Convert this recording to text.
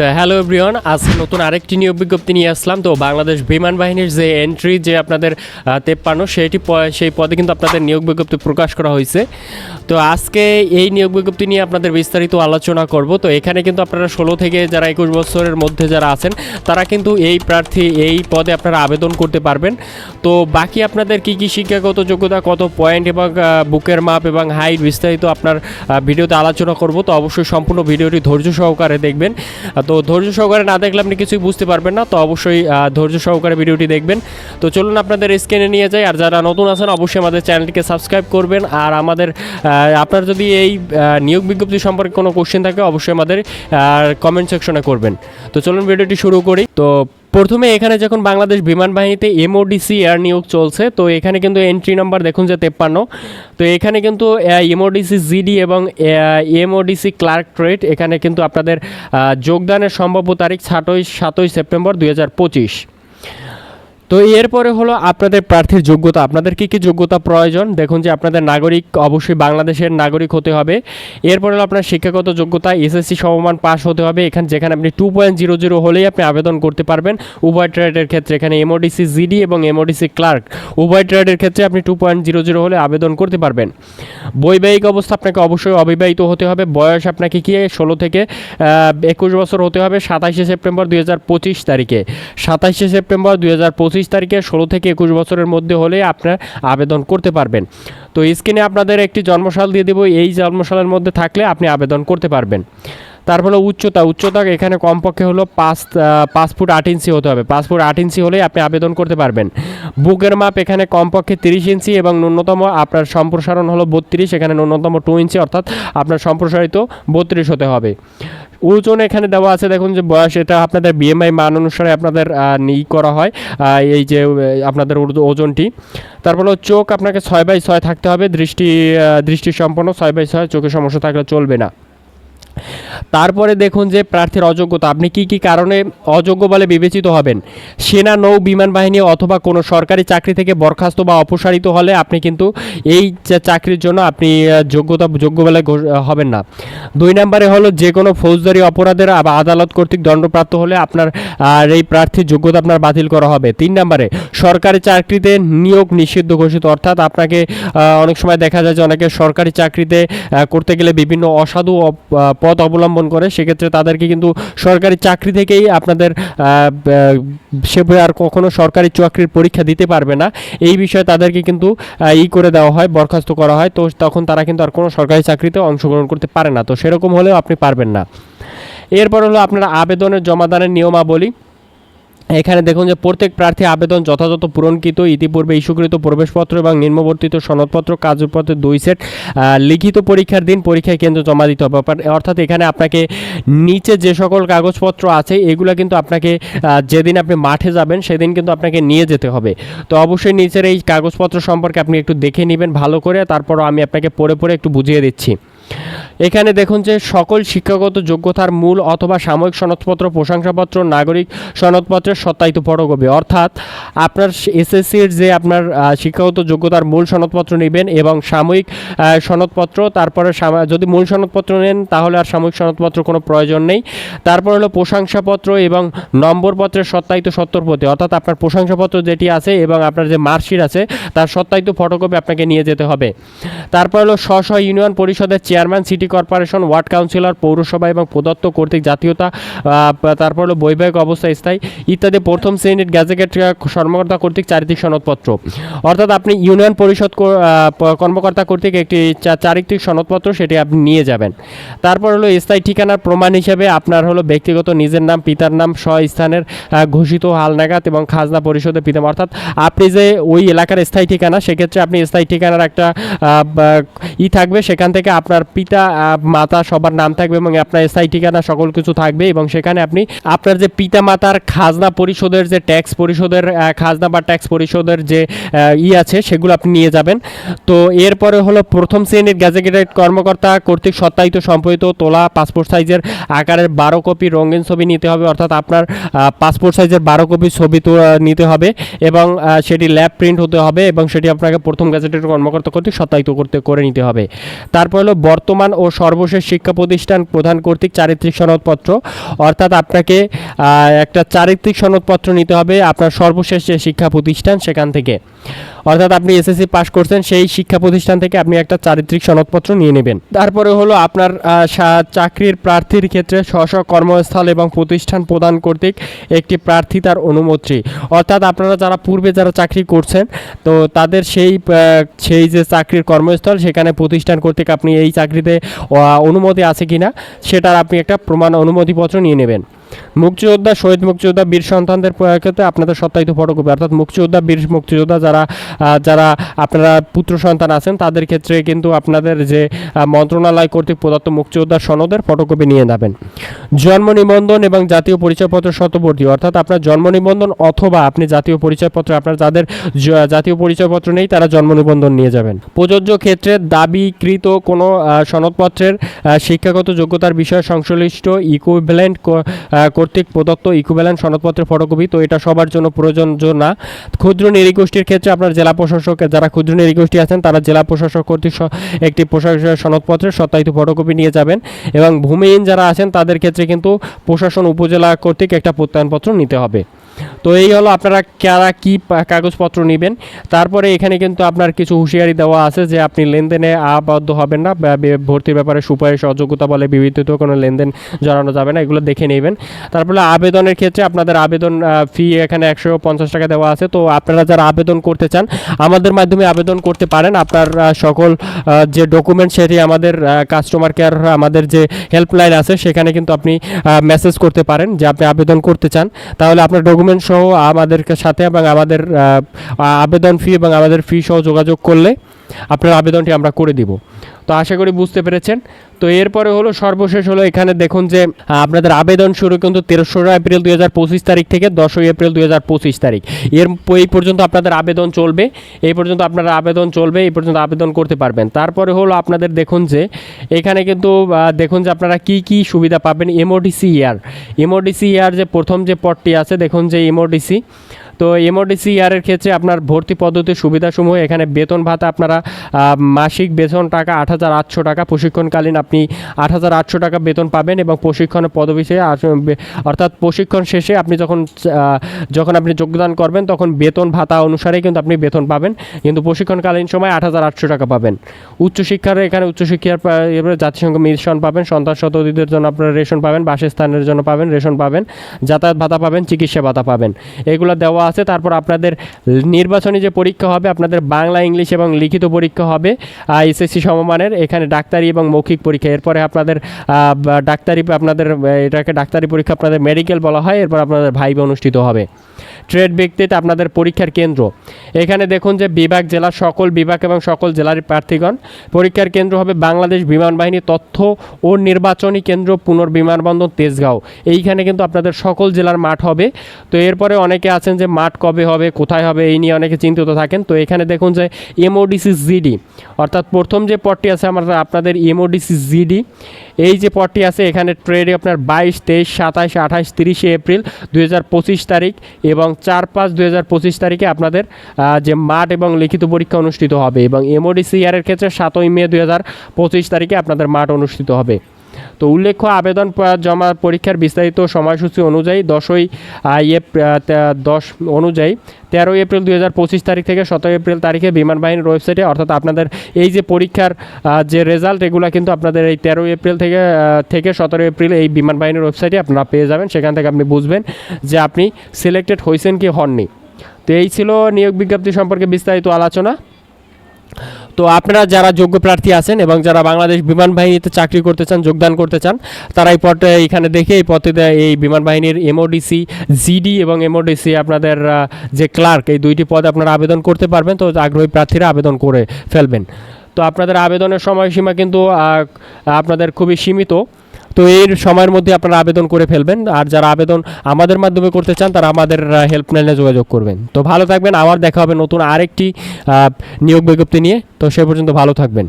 তো hello everyone আজ নতুন আরেকটি নিয়োগ বিজ্ঞপ্তি নিয়ে আসলাম। তো বাংলাদেশ বিমান বাহিনীর যে এন্ট্রি যে আপনাদের তেপ্পান্ন সেইটি সেই পদে কিন্তু আপনাদের নিয়োগ বিজ্ঞপ্তি প্রকাশ করা হয়েছে। তো আজকে এই নিয়োগ বিজ্ঞপ্তি নিয়ে আপনাদের বিস্তারিত আলোচনা করব। তো এখানে কিন্তু আপনারা ষোলো থেকে যারা একুশ বছরের মধ্যে যারা আছেন, তারা কিন্তু এই প্রার্থী, এই পদে আপনারা আবেদন করতে পারবেন। তো বাকি আপনাদের কি কি শিক্ষাগত যোগ্যতা, কত পয়েন্ট এবং বুকের মাপ এবং হাইট বিস্তারিত আপনার ভিডিওতে আলোচনা করব। তো অবশ্যই সম্পূর্ণ ভিডিওটি ধৈর্য সহকারে দেখবেন। তো ধৈর্য সহকারে না দেখলে আপনি কিছুই বুঝতে পারবেন না, তো অবশ্যই ধৈর্য সহকারে ভিডিওটি দেখবেন। তো চলুন আপনাদের স্ক্রিনে নিয়ে যাই, আর যারা নতুন আছেন অবশ্যই আমাদের চ্যানেলটিকে সাবস্ক্রাইব করবেন, আর আমাদের আপনার যদি এই নিয়োগ বিজ্ঞপ্তি সম্পর্কে কোনো কোশ্চেন থাকে, অবশ্যই আমাদের কমেন্ট সেকশনে করবেন। তো চলুন ভিডিওটি শুরু করি। তো প্রথমে এখানে যখন বাংলাদেশ বিমান বাহিনীতে এমওডিসি এয়ার নিয়োগ চলছে, তো এখানে কিন্তু এন্ট্রি নাম্বার দেখুন যে তেপ্পান্ন। তো এখানে কিন্তু এমওডিসি জিডি এবং এমওডিসি ক্লার্ক ট্রেড এখানে কিন্তু আপনাদের যোগদানের সম্ভাব্য তারিখ সাতই সাতই সেপ্টেম্বর দুই হাজার পঁচিশ। তো এরপরে হলো আপনাদের প্রার্থীর যোগ্যতা। আপনাদের কি কি যোগ্যতা প্রয়োজন? দেখুন যে আপনাদের নাগরিক, অবশ্যই বাংলাদেশের নাগরিক হতে হবে। এরপরে হলো আপনার শিক্ষাগত যোগ্যতা, এসএসসি সমমান পাস হতে হবে। এখানে, যেখানে আপনি টু পয়েন্ট জিরো জিরো হলেই আপনি আবেদন করতে পারবেন। উভয় ট্রেডের ক্ষেত্রে এখানে এমওডিসি জিডি এবং এমওডিসি ক্লার্ক উভয় ট্রেডের ক্ষেত্রে আপনি টু পয়েন্ট জিরো জিরো হলে আবেদন করতে পারবেন। বৈবাহিক অবস্থা আপনাকে অবশ্যই অবিবাহিত হতে হবে। বয়স আপনাকে কি, ষোলো থেকে একুশ বছর হতে হবে সাতাশে সেপ্টেম্বর দুই হাজার পঁচিশ তারিখে। সাতাশে সেপ্টেম্বর দুই হাজার পঁচিশ পঁচিশ তারিখে ষোলো থেকে একুশ বছরের মধ্যে হলে আপনার আবেদন করতে পারবেন। তো স্ক্রিনে আপনাদের একটি জন্মসাল দিয়ে দেবো। এই জন্মসালের মধ্যে থাকলে আপনি আবেদন করতে পারবেন। তারপরে উচ্চতা উচ্চতা এখানে কমপক্ষে হলো পাঁচ পাঁচ ফুট আট ইঞ্চি হতে হবে। পাঁচ ফুট আট ইঞ্চি হলেই আপনি আবেদন করতে পারবেন। বুকের মাপ এখানে কমপক্ষে তিরিশ ইঞ্চি এবং ন্যূনতম আপনার সম্প্রসারণ হলো বত্রিশ। এখানে ন্যূনতম টু ইঞ্চি, অর্থাৎ আপনার সম্প্রসারিত বত্রিশ হতে হবে। ওজন এখানে দেওয়া আছে, দেখুন যে বয়স এটা আপনাদের বিএমআই মান অনুসারে আপনাদের নিই করা হয় এই যে আপনাদের ওজনটি। তারপর চোখ আপনাকে ছয় বাই ছয় থাকতে হবে, দৃষ্টি দৃষ্টি সম্পন্ন ছয় বাই ছয়, চোখে সমস্যা থাকলে চলবে না। তারপরে দেখুন যে প্রার্থীর অযোগ্যতা, আপনি কি কি কারণে অযোগ্য বলে বিবেচিত হবেন? সেনা, নৌ, বিমান বাহিনী অথবা কোনো সরকারি চাকরি থেকে বরখাস্ত বা অপসারিত হলে আপনি কিন্তু এই চাকরির জন্য আপনি যোগ্যতা, যোগ্য বলে হবেন না। দুই নম্বরে হলো যে কোনো ফৌজদারি অপরাধের আদালত কর্তৃক দণ্ডপ্রাপ্ত হলে আপনার, আর এই প্রার্থীর যোগ্যতা আপনার বাতিল করা হবে। তিন নম্বরে, সরকারি চাকরিতে নিয়োগ নিষিদ্ধ ঘোষিত, অর্থাৎ আপনাকে অনেক সময় দেখা যায় যে অনেকে সরকারি চাকরিতে করতে গেলে বিভিন্ন অসাধু পথ অবলম্বন করে, সেক্ষেত্রে তাদেরকে কিন্তু সরকারি চাকরি থেকেই আপনাদের সে আর কখনো সরকারি চাকরির পরীক্ষা দিতে পারবে না। এই বিষয়ে তাদেরকে কিন্তু ই করে দেওয়া হয়, বরখাস্ত করা হয়। তো তখন তারা কিন্তু আর কোনো সরকারি চাকরিতে অংশগ্রহণ করতে পারে না। তো সেরকম হলেও আপনি পারবেন না। এরপর হলো আপনারা আবেদনের জমাদানের নিয়মাবলী। এখানে দেখুন যে প্রত্যেক প্রার্থী আবেদন যথাযথ পূরণকৃত, ইতিপূর্বে ইস্যুকৃত প্রবেশপত্র এবং নিম্নবর্তিত সনদপত্র কাগজপত্রের দুই সেট লিখিত পরীক্ষার দিন, পরীক্ষায় কেন্দ্র জমা দিতে হবে। অর্থাৎ- অর্থাৎ এখানে আপনাকে নিচে যে সকল কাগজপত্র আছে, এগুলো কিন্তু আপনাকে যেদিন আপনি মাঠে যাবেন, সেদিন কিন্তু আপনাকে নিয়ে যেতে হবে। তো অবশ্যই নিচের এই কাগজপত্র সম্পর্কে আপনি একটু দেখে নেবেন ভালো করে, তারপরও আমি আপনাকে পড়ে পড়ে একটু বুঝিয়ে দিচ্ছি। এখানে দেখুন যে সকল শিক্ষাগত যোগ্যতার মূল অথবা সাময়িক সনদপত্র, প্রশংসাপত্র, নাগরিক সনদপত্রের সত্যায়িত ফটোকপি। অর্থাৎ আপনার এসএসসির যে আপনার শিক্ষাগত যোগ্যতার মূল সনদপত্র নেবেন এবং সাময়িক সনদপত্র, তারপরে যদি মূল সনদপত্র নেন, তাহলে আর সাময়িক সনদপত্র কোনো প্রয়োজন নেই। তারপর হলো প্রশংসাপত্র এবং নম্বরপত্রের সত্যায়িত সত্তরপতি অর্থাৎ আপনার প্রশংসাপত্র যেটি আছে এবং আপনার যে মার্কশিট আছে, তার সত্যায়িত ফটোকপি আপনাকে নিয়ে যেতে হবে। তারপর হলো স্ব ইউনিয়ন পরিষদের chairman, city corporation, ward councillor, পৌরসভা এবং প্রদত্ত কর্তৃক জাতীয়তা তারপর হলো বৈবাহিক অবস্থা স্থায়ী, ইত্যাদি প্রথম শ্রেণির গ্যাজেটেড কর্মকর্তা কর্তৃক চারিত্রিক সনদপত্র। অর্থাৎ আপনি ইউনিয়ন পরিষদ কর্মকর্তা কর্তৃক একটি চারিত্রিক সনদপত্র সেটি আপনি নিয়ে যাবেন। তারপর হলো স্থায়ী ঠিকানার প্রমাণ হিসেবে আপনার হলো ব্যক্তিগত নিজের নাম, পিতার নাম, স্বস্থানের ঘোষিত হালনাগাদ এবং খাজনা পরিষদের পিতাম অর্থাৎ আপনি যে ওই এলাকার স্থায়ী ঠিকানা, সেক্ষেত্রে আপনি স্থায়ী ঠিকানার একটা ই থাকবে, সেখান থেকে আপনার পিতা মাতা সবার নাম থাকবে এবং আপনার এসআই ঠিকানা সকল কিছু থাকবে এবং সেখানে আপনি আপনার যে পিতা মাতার খাজনা পরিশোধের যে ট্যাক্স পরিশোধের খাজনা বা ট্যাক্স পরিশোধের যে ই আছে সেগুলো আপনি নিয়ে যাবেন। তো এরপরে হলো প্রথম শ্রেণির গ্যাজেটেড কর্মকর্তা কর্তৃক সত্যায়িত সম্পাদিত তোলা পাসপোর্ট সাইজের আকারের বারো কপি রঙিন ছবি নিতে হবে, অর্থাৎ আপনার পাসপোর্ট সাইজের বারো কপি ছবি নিতে হবে এবং সেটি ল্যাব প্রিন্ট হতে হবে এবং সেটি আপনাকে প্রথম গ্যাজেটেড কর্মকর্তা কর্তৃক সত্যায়িত করতে, করে নিতে হবে। তারপর হলো বর্তমান ও সর্বশেষ শিক্ষা প্রতিষ্ঠান প্রধান কর্তৃক চারিত্রিক সনদপত্র। অর্থাৎ আপনাকে একটা চারিত্রিক সনদপত্র নিতে হবে আপনার সর্বশেষ যে শিক্ষা প্রতিষ্ঠান সেখান থেকে। অর্থাৎ আপনি এসএসসি পাস করছেন, সেই শিক্ষা প্রতিষ্ঠান থেকে আপনি একটা চারিত্রিক সনদপত্র নিয়ে নেবেন। তারপরে হলো আপনার চাকরির প্রার্থীর ক্ষেত্রে স্ব স্ব কর্মস্থল এবং প্রতিষ্ঠান প্রদান কর্তৃক একটি প্রার্থী তার অনুমতি। অর্থাৎ আপনারা যারা পূর্বে যারা চাকরি করছেন, তো তাদের সেই সেই যে চাকরির কর্মস্থল সেখানে প্রতিষ্ঠান কর্তৃক আপনি এই চাকরিতে অনুমতি আছে কি না সেটার আপনি একটা প্রমাণ অনুমতিপত্র নিয়ে নেবেন। মুক্তিযোদ্ধা, শহীদ মুক্তিযোদ্ধা, বীর সন্তানদের ক্ষেত্রে আপনাদের সত্যায়িত ফটোকপি, অর্থাৎ মুক্তিযোদ্ধা, বীর মুক্তিযোদ্ধা যারা যারা আপনারা পুত্র সন্তান আছেন, তাদের ক্ষেত্রে কিন্তু আপনাদের যে মন্ত্রণালয় কর্তৃক প্রদত্ত মুক্তিযোদ্ধা সনদের ফটোকপি নিয়ে যাবেন। জন্ম নিবন্ধন এবং জাতীয় পরিচয়পত্র শতবর্তী, অর্থাৎ আপনার জন্ম নিবন্ধন অথবা আপনি জাতীয় পরিচয়পত্র, আপনার যাদের জাতীয় পরিচয়পত্র নেই, তারা জন্ম নিবন্ধন নিয়ে যাবেন। প্রযোজ্য ক্ষেত্রে দাবিকৃত কোনো সনদপত্রের শিক্ষাগত যোগ্যতার বিষয়ে সংশ্লিষ্ট ইকুইভ্যালেন্ট কর্তৃক প্রদত্ত ইকুইভ্যালেন্ট সনদপত্রের ফটোকপি তো এটা সবার জন্য প্রয়োজন না। ক্ষুদ্র নিরীগোষ্ঠীর ক্ষেত্রে আপনার জেলা প্রশাসক, যারা ক্ষুদ্র নিরীগোষ্ঠী আছেন, তারা জেলা প্রশাসক কর্তৃক একটি প্রশাসনের সনদপত্রের সত্যায়িত ফটোকপি নিয়ে যাবেন এবং ভূমিহীন যারা আছেন, তাদের ক্ষেত্রে কিন্তু প্রশাসন, উপজেলা কর্তৃক একটা প্রত্যয়নপত্র নিতে হবে। তো এই হলো আপনারা কারা কী কাগজপত্র নেবেন। তারপরে এখানে কিন্তু আপনার কিছু হুঁশিয়ারি দেওয়া আছে যে আপনি লেনদেনে আবদ্ধ হবেন না ভর্তির ব্যাপারে সুপারিশ অযোগ্যতা বলে বিবৃতিত কোনো লেনদেন জড়ানো যাবে না, এগুলো দেখে নেবেন। তারপরে আবেদনের ক্ষেত্রে আপনাদের আবেদন ফি এখানে একশো পঞ্চাশ টাকা দেওয়া আছে। তো আপনারা যারা আবেদন করতে চান, আমাদের মাধ্যমে আবেদন করতে পারেন। আপনার সকল যে ডকুমেন্ট সেটি আমাদের কাস্টমার কেয়ার আমাদের যে হেল্পলাইন আছে, সেখানে কিন্তু আপনি মেসেজ করতে পারেন যে আপনি আবেদন করতে চান। তাহলে আপনার ডকুমেন্ট সহ আমাদের সাথে এবং আমাদের আবেদন ফি এবং আমাদের ফি সহ যোগাযোগ করলে আপনার আবেদনটি আমরা করে দিব। তো আশা করি বুঝতে পেরেছেন। তো এরপরে হলো সর্বশেষ হলো এখানে দেখুন যে আপনাদের আবেদন শুরু কিন্তু তেরোশোরা এপ্রিল দুই হাজার পঁচিশ তারিখ থেকে দশই এপ্রিল দুই হাজার পঁচিশ তারিখ। এর এই পর্যন্ত আপনাদের আবেদন চলবে, এই পর্যন্ত আপনারা আবেদন চলবে, এই পর্যন্ত আবেদন করতে পারবেন। তারপরে হলো আপনাদের দেখুন যে, এখানে কিন্তু দেখুন যে আপনারা কি কি সুবিধা পাবেন এমওডিসি ইয়ার এমওডিসি ইয়ার যে প্রথম যে পদটি আছে, দেখুন যে এমওডিসি তো এমওডিসি ইয়ারের ক্ষেত্রে আপনার ভর্তি পদ্ধতির সুবিধাসমূহ, এখানে বেতন ভাতা আপনারা মাসিক বেতন টাকা আট হাজার আটশো টাকা, প্রশিক্ষণকালীন আপনি আট হাজার আটশো টাকা বেতন পাবেন এবং প্রশিক্ষণের পদবি শেষে আস- অর্থাৎ প্রশিক্ষণ শেষে আপনি যখন যখন আপনি যোগদান করবেন তখন বেতন ভাতা অনুসারে কিন্তু আপনি বেতন পাবেন, কিন্তু প্রশিক্ষণকালীন সময় আট হাজার আটশো টাকা পাবেন। উচ্চশিক্ষার এখানে উচ্চশিক্ষার জাতিসংঘ মিশন পাবেন, সন্তান সন্ততিদের জন্য আপনারা রেশন পাবেন, বাসস্থানের জন্য পাবেন, রেশন পাবেন, যাতায়াত ভাতা পাবেন, চিকিৎসা ভাতা পাবেন। এগুলো দেওয়া আছে, তারপর আপনাদের নির্বাচনী যে পরীক্ষা হবে, আপনাদের বাংলা, ইংলিশ এবং লিখিত পরীক্ষা হবে এসএসসি সমমানের, এখানে ডাক্তারি এবং মৌখিক পরীক্ষা। এরপরে আপনাদের ডাক্তারি, আপনাদের, এটাকে ডাক্তারি পরীক্ষা আপনাদের মেডিকেল বলা হয়, এরপর আপনাদের ভাইবে অনুষ্ঠিত হবে। ট্রেড ব্যক্তিতে আপনাদের পরীক্ষার কেন্দ্র। এখানে দেখুন যে বিভাগ, জেলা, সকল বিভাগ এবং সকল জেলার প্রার্থীগণ। পরীক্ষার কেন্দ্র হবে বাংলাদেশ বিমান বাহিনী তথ্য ও নির্বাচনী কেন্দ্র পুনর্বিমানবন্দর তেজগাঁও। এইখানে কিন্তু আপনাদের সকল জেলার মাঠ হবে। তো এরপরে অনেকে আছেন যে মাঠ কবে হবে, কোথায় হবে, এই নিয়ে অনেকে চিন্তিত থাকেন। তো এখানে দেখুন যে এমওডিসি জিডি, অর্থাৎ প্রথম যে পদটি আছে আমার আপনাদের এমওডিসি জিডি, এই যে পদটি আছে এখানে ট্রেডে আপনার বাইশ, তেইশ, সাতাশ, আঠাশ, তিরিশে এপ্রিল দু হাজার পঁচিশ তারিখ এবং চার পাঁচ দুই হাজার পঁচিশ তারিখে আপনাদের যে মাঠ এবং লিখিত পরীক্ষা অনুষ্ঠিত হবে এবং এমওডিসি ইয়ারের ক্ষেত্রে সাতই মে দুই হাজার পঁচিশ তারিখে আপনাদের মাঠ অনুষ্ঠিত হবে। তো উল্লেখ্য, আবেদন জমা পরীক্ষার বিস্তারিত সময়সূচি অনুযায়ী দশই দশ অনুযায়ী তেরোই এপ্রিল দু হাজার পঁচিশ তারিখ থেকে সতেরো এপ্রিল তারিখে বিমান বাহিনীর ওয়েবসাইটে, অর্থাৎ আপনাদের এই যে পরীক্ষার যে রেজাল্ট, এগুলো কিন্তু আপনাদের এই তেরোই এপ্রিল থেকে থেকে সতেরো এপ্রিল এই বিমান বাহিনীর ওয়েবসাইটে আপনারা পেয়ে যাবেন। সেখান থেকে আপনি বুঝবেন যে আপনি সিলেক্টেড হয়েছেন কি হননি। তো এই ছিল নিয়োগ বিজ্ঞপ্তি সম্পর্কে বিস্তারিত আলোচনা। তো আপনারা যারা যোগ্য প্রার্থী আছেন এবং যারা বাংলাদেশ বিমান বাহিনীতে চাকরি করতে চান, যোগদান করতে চান, তারা এই পথে এখানে দেখে এই পথে এই বিমান বাহিনীর এমওডিসি জিডি এবং এমওডিসি আপনাদের যে ক্লার্ক, এই দুইটি পদে আপনারা আবেদন করতে পারবেন। তো আগ্রহী প্রার্থীরা আবেদন করে ফেলবেন। তো আপনাদের আবেদনের সময়সীমা কিন্তু আপনাদের খুবই সীমিত। তো এর সময়ের মধ্যে আপনারা আবেদন করে ফেলবেন। আর যারা আবেদন আমাদের মাধ্যমে করতে চান, তারা আমাদের হেল্পলাইনে যোগাযোগ করবেন। তো ভালো থাকবেন। আবার দেখা হবে নতুন আরেকটি নিয়োগ বিজ্ঞপ্তি নিয়ে। তো সে পর্যন্ত ভালো থাকবেন।